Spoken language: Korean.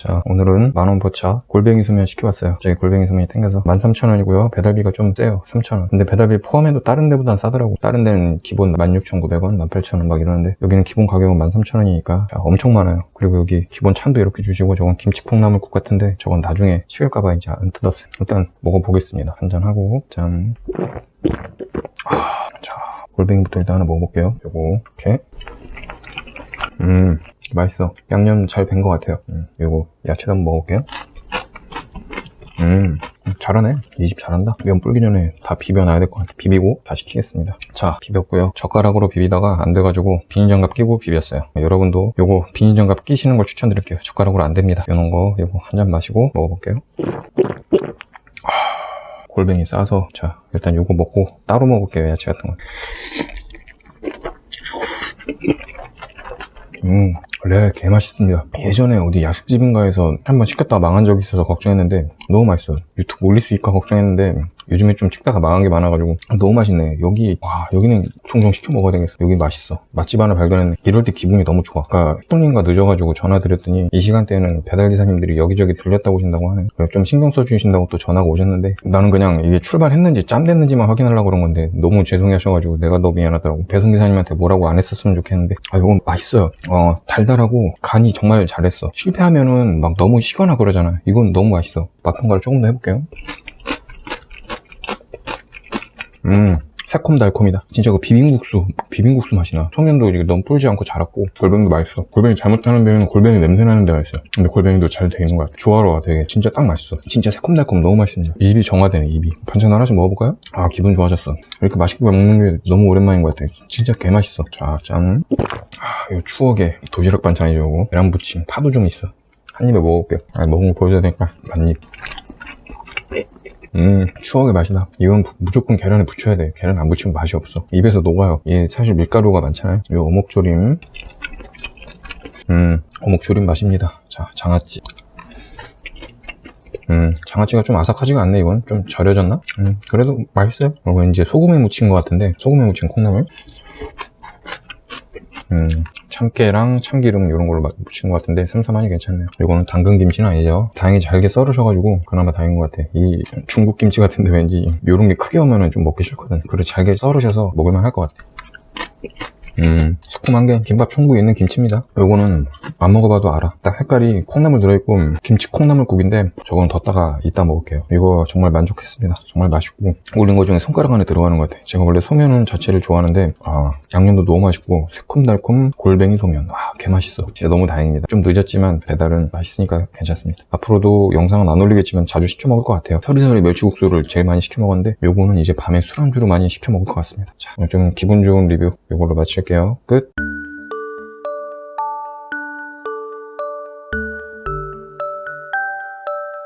자, 오늘은 만원 포차 골뱅이 소면 시켜봤어요. 저기 골뱅이 소면이 땡겨서 13,000원이고요. 배달비가 좀 세요. 3,000원. 근데 배달비 포함해도 다른 데보단 싸더라고. 다른 데는 기본 16,900원, 18,000원 막 이러는데 여기는 기본 가격은 13,000원이니까 엄청 많아요. 그리고 여기 기본 찬도 이렇게 주시고 저건 김치 콩나물국 같은데 저건 나중에 식을까봐 이제 안 뜯었어요. 일단 먹어보겠습니다. 한잔하고 짠. 아, 자, 골뱅이부터 일단 하나 먹어볼게요. 요거 이렇게. 음, 맛있어. 양념 잘 된 것 같아요. 음, 요거 야채도 한번 먹어볼게요. 음, 잘하네. 이 집 잘한다. 면 불기 전에 다 비벼놔야 될 것 같아. 비비고 다시 튀겠습니다. 자, 비볐고요. 젓가락으로 비비다가 안 돼가지고 비닐장갑 끼고 비볐어요. 여러분도 요거 비닐장갑 끼시는 걸 추천드릴게요. 젓가락으로 안 됩니다. 요런 거 요거 한 잔 마시고 먹어볼게요. 아, 골뱅이 싸서 자 일단 요거 먹고 따로 먹을게요. 야채 같은 거. 음, 원래 개 맛있습니다. 예전에 어디 야식집인가에서 한번 시켰다가 망한 적이 있어서 걱정했는데 너무 맛있어요. 유튜브 올릴 수 있을까 걱정했는데 요즘에 좀 찍다가 망한 게 많아가지고 너무 맛있네. 여기 와 여기는 종종 시켜 먹어야 되겠어. 여기 맛있어. 맛집 하나 발견했는데 이럴 때 기분이 너무 좋아. 아까 손님과 늦어가지고 전화 드렸더니 이 시간대에는 배달 기사님들이 여기저기 들렸다 오신다고 하네. 좀 신경 써주신다고 또 전화가 오셨는데 나는 그냥 이게 출발했는지 짬 됐는지만 확인하려고 그런 건데 너무 죄송해 하셔가지고 내가 너무 미안하더라고. 배송 기사님한테 뭐라고 안 했었으면 좋겠는데 아 이건 맛있어요. 어 달달하고 간이 정말 잘했어. 실패하면은 막 너무 시거나 그러잖아. 이건 너무 맛있어. 맛 평가를 조금 더 해볼게요. 음, 새콤달콤이다. 진짜 그 비빔국수, 비빔국수 맛이 나. 소면도 이게 너무 불지 않고 자랐고, 골뱅이도 맛있어. 골뱅이 잘못하는 데는 골뱅이 냄새 나는 데가 있어요. 근데 골뱅이도 잘 돼 있는 것 같아. 조화로워, 되게. 진짜 딱 맛있어. 진짜 새콤달콤 너무 맛있습니다. 입이 정화되네, 입이. 반찬 하나씩 먹어볼까요? 아, 기분 좋아졌어. 이렇게 맛있게 먹는 게 너무 오랜만인 것 같아. 진짜 개 맛있어. 자, 짠. 아, 이 추억의 도시락 반찬이죠, 이거. 계란 부침, 파도 좀 있어. 한 입에 먹어볼게요. 아, 먹은 거 보여줘야 되니까, 한 입. 음, 추억의 맛이다. 이건 무조건 계란에 붙여야 돼. 계란 안 붙이면 맛이 없어. 입에서 녹아요. 얘 사실 밀가루가 많잖아요. 이 어묵조림. 음, 어묵조림 맛입니다. 자, 장아찌. 음, 장아찌가 좀 아삭하지가 않네, 이건. 좀 절여졌나? 음, 그래도 맛있어요. 그리고 이제 소금에 묻힌 것 같은데, 소금에 묻힌 콩나물. 음, 참깨랑 참기름 이런 걸로 막 묻힌 것 같은데 삼삼하니 괜찮네요. 이거는 당근 김치는 아니죠. 다행히 잘게 썰으셔가지고 그나마 다행인 것 같아. 이 중국 김치 같은데 왠지 이런 게 크게 오면은 좀 먹기 싫거든. 그래 잘게 썰으셔서 먹을만 할 것 같아. 음, 새콤한 게 김밥 충분히 있는 김치입니다. 요거는 안 먹어봐도 알아. 딱 색깔이 콩나물 들어있고 김치 콩나물국인데 저건 뒀다가 이따 먹을게요. 이거 정말 만족했습니다. 정말 맛있고 올린 거 중에 손가락 안에 들어가는 것 같아. 제가 원래 소면은 자체를 좋아하는데 아, 양념도 너무 맛있고 새콤달콤 골뱅이 소면 아, 개 맛있어. 진짜 너무 다행입니다. 좀 늦었지만 배달은 맛있으니까 괜찮습니다. 앞으로도 영상은 안 올리겠지만 자주 시켜 먹을 것 같아요. 서리서리 멸치국수를 제일 많이 시켜 먹었는데 요거는 이제 밤에 술안주로 많이 시켜 먹을 것 같습니다. 자, 좀 기분 좋은 리뷰 요걸로 마칠게요. 끝.